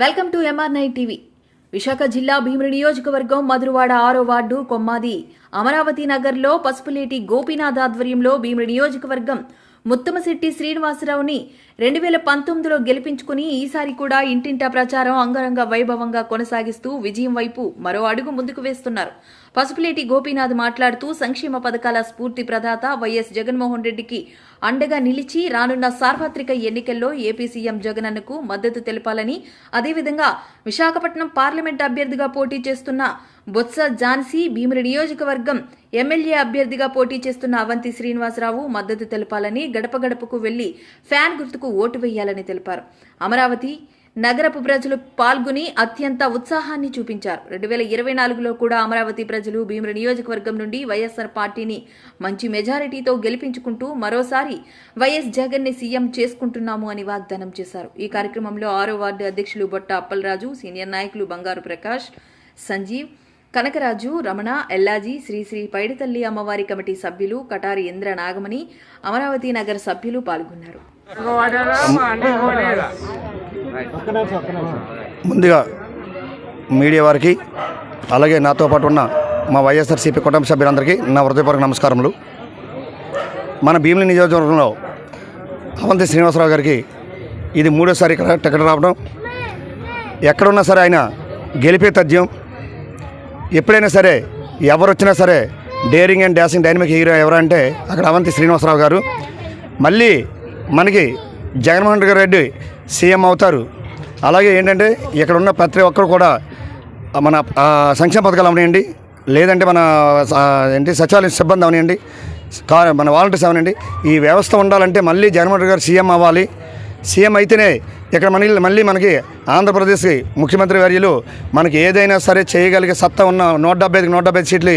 Welcome to MR nine TV. Visakha జిల్లా భీమిడి నియోజకవర్గం మధురవాడ ఆరో వార్డు కొమ్మాది. అమరావతి నగర్లో పసుపులేటి గోపీనాథ్ ఆధ్వర్యంలో భీమిడి నియోజకవర్గం ముత్తమశెట్టి శ్రీనివాసరావుని రెండు వేల పంతొమ్మిదిలో గెలిపించుకుని ఈసారి కూడా ఇంటింటా ప్రచారం అంగరంగ వైభవంగా కొనసాగిస్తూ విజయం వైపు మరో అడుగు ముందుకు వేస్తున్నారు. పసుపులేటి గోపీనాథ్ మాట్లాడుతూ సంక్షేమ పథకాల స్ఫూర్తి ప్రదాత వైఎస్ జగన్మోహన్ రెడ్డికి అండగా నిలిచి రానున్న సార్వత్రిక ఎన్నికల్లో ఏపీ సీఎం జగనన్నకు మద్దతు తెలపాలని అదేవిధంగా విశాఖపట్నం పార్లమెంట్ అభ్యర్థిగా పోటీ చేస్తున్న బొత్స ఝాన్సీ భీమిరి నియోజకవర్గం ఎమ్మెల్యే అభ్యర్థిగా పోటీ చేస్తున్న అవంతి శ్రీనివాసరావు మద్దతు తెలపాలని గడప గడపకు వెళ్ళి ఫ్యాన్ గుర్తుకు ఓటు వేయాలని తెలిపారు. అమరావతి నగరపు ప్రజలు పాల్గొని అత్యంత ఉత్సాహాన్ని చూపించారు. రెండు వేల ఇరవై నాలుగులో కూడా అమరావతి ప్రజలు భీమిరి నియోజకవర్గం నుండి వైఎస్ఆర్ పార్టీని మంచి మెజారిటీతో గెలిపించుకుంటూ మరోసారి వైఎస్ జగన్ని సీఎం చేసుకుంటున్నాము అని వాగ్దానం చేశారు. ఈ కార్యక్రమంలో ఆరో వార్డు అధ్యక్షులు బొట్ట అప్పలరాజు సీనియర్ నాయకులు బంగారు ప్రకాష్ సంజీవ్ కనకరాజు రమణ ఎల్లాజీ శ్రీశ్రీ పైడితల్లి అమ్మవారి కమిటీ సభ్యులు కటారి ఇంద్ర నాగమణి అమరావతి నగర సభ్యులు పాల్గొన్నారు. ముందుగా మీడియా వారికి అలాగే నాతో పాటు ఉన్న మా వైఎస్ఆర్సీపీ కుటుంబ సభ్యులందరికీ నా హృదయపూర్వక నమస్కారములు. మన భీమిలి నియోజకవర్గంలో అవంతి శ్రీనివాసరావు గారికి ఇది మూడోసారి ఇక్కడ టికెట్ రావడం. ఎక్కడున్నా సరే ఆయన గెలిపే తథ్యం ఎప్పుడైనా సరే ఎవరు వచ్చినా సరే daring and dashing dynamic hero ఎవరంటే అక్కడ అవంతి శ్రీనివాసరావు గారు. మళ్ళీ మనకి జగన్మోహన్ రెడ్డి సీఎం అవుతారు. అలాగే ఏంటంటే ఇక్కడ ఉన్న ప్రతి ఒక్కరు కూడా మన సంక్షేమ పథకాలు అవనివ్వండి లేదంటే మన ఏంటి సచివాలయం సిబ్బంది అవనివ్వండి మన వాలంటీర్స్ అవనండి ఈ వ్యవస్థ ఉండాలంటే మళ్ళీ జగన్మోహన్ రెడ్డి గారు సీఎం అవ్వాలి. సీఎం అయితేనే ఇక్కడ మన మళ్ళీ మనకి ఆంధ్రప్రదేశ్ ముఖ్యమంత్రి వర్యులు మనకి ఏదైనా సరే చేయగలిగే సత్తా ఉన్న నూట డెబ్బై ఐదుకి నూట డెబ్బై సీట్లు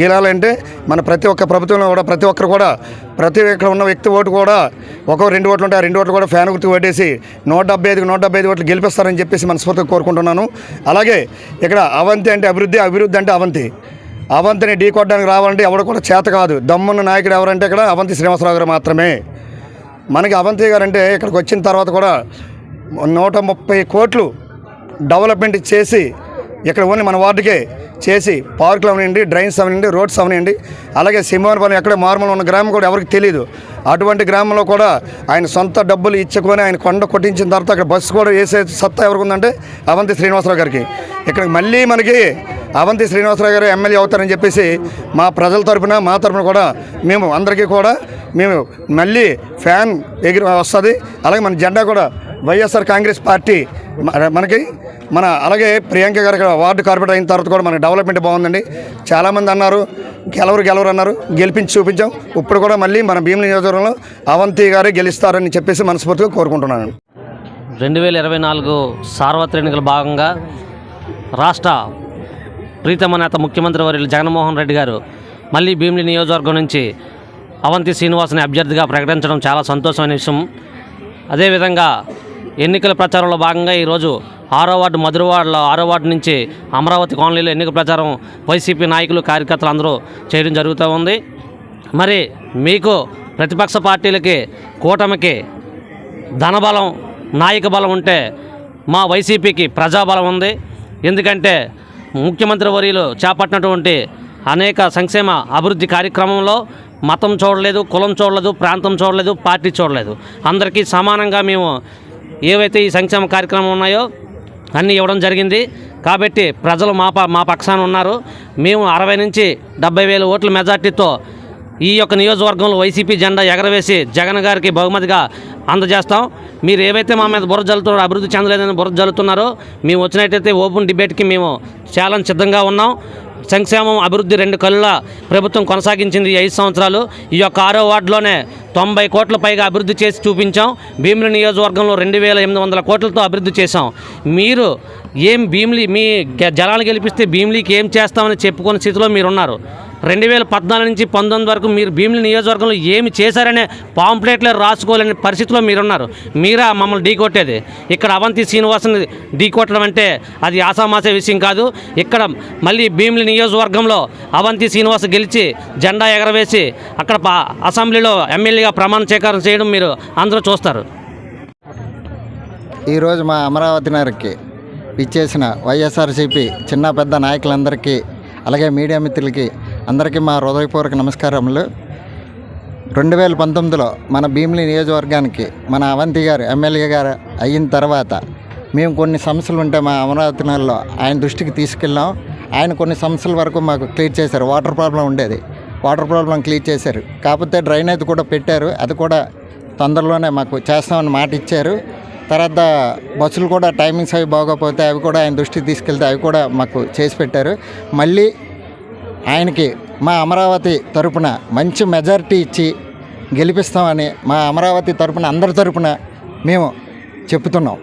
గెలాలంటే మన ప్రతి ఒక్క ప్రభుత్వంలో కూడా ప్రతి ఒక్కరు కూడా ప్రతి ఇక్కడ ఉన్న వ్యక్తి ఓటు కూడా ఒక్కో రెండు ఓట్లు ఉంటాయి ఆ రెండు ఓట్లు కూడా ఫ్యాన్ గుర్తు ఓటేసి నూట డెబ్బై ఐదుకి నూట డెబ్బై ఐదు ఓట్లు గెలిపిస్తారని చెప్పేసి మనస్ఫూర్తిగా కోరుకుంటున్నాను. అలాగే ఇక్కడ అవంతి అంటే అభివృద్ధి అభివృద్ధి అంటే అవంతి. అవంతిని ఢీకొట్టడానికి రావాలంటే ఎవడు కూడా చేత కాదు. దమ్మున్న నాయకుడు ఎవరంటే ఇక్కడ అవంతి శ్రీనివాసరావు గారు మాత్రమే. మనకి అవంతి గారు అంటే ఇక్కడికి వచ్చిన తర్వాత కూడా నూట ముప్పై కోట్లు డెవలప్మెంట్ చేసి ఇక్కడ ఓన్లీ మన వార్డుకే చేసి పార్కులు అవనండి డ్రైన్స్ అవనండి రోడ్స్ అవనండి అలాగే సింహవనపాలెం ఎక్కడ మార్మల్ ఉన్న గ్రామం కూడా ఎవరికి తెలియదు అటువంటి గ్రామంలో కూడా ఆయన సొంత డబ్బులు ఇచ్చుకొని ఆయన కొండ కొట్టించిన తర్వాత అక్కడ బస్సు కూడా వేసే సత్తా ఎవరికి ఉందంటే అవంతి శ్రీనివాసరావు గారికి. ఇక్కడ మళ్ళీ మనకి అవంతి శ్రీనివాసరావు గారు ఎమ్మెల్యే అవుతారని చెప్పేసి మా ప్రజల తరపున మా తరపున కూడా మేము అందరికీ కూడా మేము మళ్ళీ ఫ్యాన్ ఎగిరి వస్తుంది. అలాగే మన జెండా కూడా వైఎస్ఆర్ కాంగ్రెస్ పార్టీ మనకి మన అలాగే ప్రియాంక గారు వార్డు కార్పొరేటర్ అయిన తర్వాత కూడా మన డెవలప్మెంట్ బాగుందండి. చాలామంది అన్నారు గెలవరు గెలవరు అన్నారు గెలిపించి చూపించాం. ఇప్పుడు కూడా మళ్ళీ మన భీమిలి నియోజకవర్గంలో అవంతి గారే గెలుస్తారని చెప్పేసి మనస్ఫూర్తిగా కోరుకుంటున్నాను. రెండు వేల ఇరవై నాలుగు సార్వత్రిక ఎన్నికల భాగంగా రాష్ట్ర ప్రీతమ నేత ముఖ్యమంత్రి వర్యులు జగన్మోహన్ రెడ్డి గారు మళ్ళీ భీమిలి నియోజకవర్గం నుంచి అవంతి శ్రీనివాసుని అభ్యర్థిగా ప్రకటించడం చాలా సంతోషమైన విషయం. అదేవిధంగా ఎన్నికల ప్రచారంలో భాగంగా ఈరోజు ఆరో వార్డు మధురవాడలో ఆరో వార్డు నుంచి అమరావతి కాలనీలో ఎన్నికల ప్రచారం వైసీపీ నాయకులు కార్యకర్తలు అందరూ చేయడం జరుగుతూ ఉంది. మరి మీకు ప్రతిపక్ష పార్టీలకి కూటమికి ధనబలం నాయక బలం ఉంటే మా వైసీపీకి ప్రజాబలం ఉంది. ఎందుకంటే ముఖ్యమంత్రి వర్యులు చేపట్టినటువంటి అనేక సంక్షేమ అభివృద్ధి కార్యక్రమంలో మతం చూడలేదు కులం చూడలేదు ప్రాంతం చూడలేదు పార్టీ చూడలేదు. అందరికీ సమానంగా మేము ఏవైతే ఈ సంక్షేమ కార్యక్రమం ఉన్నాయో అన్నీ ఇవ్వడం జరిగింది. కాబట్టి ప్రజలు మా ప మా పక్షాన ఉన్నారు. మేము అరవై నుంచి డెబ్బై వేల ఓట్ల మెజార్టీతో ఈ యొక్క నియోజకవర్గంలో వైసీపీ జెండా ఎగరవేసి జగన్ గారికి బహుమతిగా అందజేస్తాం. మీరు ఏవైతే మా మీద బుర్ర జల్లుతున్నారో అభివృద్ధి చెందలేదని బుర్ర జల్లుతున్నారో మేము వచ్చినట్టయితే ఓపెన్ డిబేట్కి మేము చాలా సిద్ధంగా ఉన్నాం. సంక్షేమం అభివృద్ధి రెండు కళ్ళ ప్రభుత్వం కొనసాగించింది ఈ ఐదు సంవత్సరాలు. ఈ యొక్క ఆరో వార్డులోనే తొంభై కోట్ల పైగా అభివృద్ధి చేసి చూపించాం. భీమిలి నియోజకవర్గంలో రెండు వేల ఎనిమిది వందల కోట్లతో అభివృద్ధి చేశాం. మీరు ఏం భీమిలి మీ జలాలు జనాలు గెలిపిస్తే భీమిలీకి ఏం చేస్తామని చెప్పుకునే స్థితిలో మీరు ఉన్నారు రెండు వేల పద్నాలుగు నుంచి పంతొమ్మిది వరకు మీరు భీమిలి నియోజకవర్గంలో ఏమి చేశారనే పాంప్లెట్లు రాసుకోలేని పరిస్థితిలో మీరున్నారు. మీరా మమ్మల్ని ఢీకొట్టేది ఇక్కడ అవంతి శ్రీనివాసుని ఢీకొట్టడం అంటే అది ఆసామాసే విషయం కాదు. ఇక్కడ మళ్ళీ భీమిలి నియోజకవర్గంలో అవంతి శ్రీనివాస్ గెలిచి జెండా ఎగరవేసి అక్కడ పా- అసెంబ్లీలో ఎమ్మెల్యేగా ప్రమాణ స్వీకారం చేయడం మీరు అందరూ చూస్తారు. ఈరోజు మా అమరావతి నగర్కి ఇచ్చేసిన వైఎస్ఆర్సీపీ చిన్న పెద్ద నాయకులందరికీ అలాగే మీడియా మిత్రులకి అందరికీ మా హృదయపూర్వక నమస్కారములు. రెండు వేల పంతొమ్మిదిలో మన భీమిలి నియోజకవర్గానికి మన అవంతి గారు ఎమ్మెల్యే గారు అయిన తర్వాత మేము కొన్ని సమస్యలు ఉంటే మా అమరావతి నెలలో ఆయన దృష్టికి తీసుకెళ్ళాం. ఆయన కొన్ని సమస్యల వరకు మాకు క్లియర్ చేశారు. వాటర్ ప్రాబ్లం ఉండేది. వాటర్ ప్రాబ్లం క్లియర్ చేశారు. కాకపోతే డ్రైనేజ్ కూడా పెట్టారు. అది కూడా తొందరలోనే మాకు చేస్తామని మాట ఇచ్చారు. తర్వాత బస్సులు కూడా టైమింగ్స్ అవి బాగోకపోతే అవి కూడా ఆయన దృష్టికి తీసుకెళ్తే అవి కూడా మాకు చేసి పెట్టారు. మళ్ళీ ఆయనకి మా అమరావతి తరపున మంచి మెజారిటీ ఇచ్చి గెలిపిస్తామని మా అమరావతి తరపున అందరి తరపున మేము చెప్తున్నాం.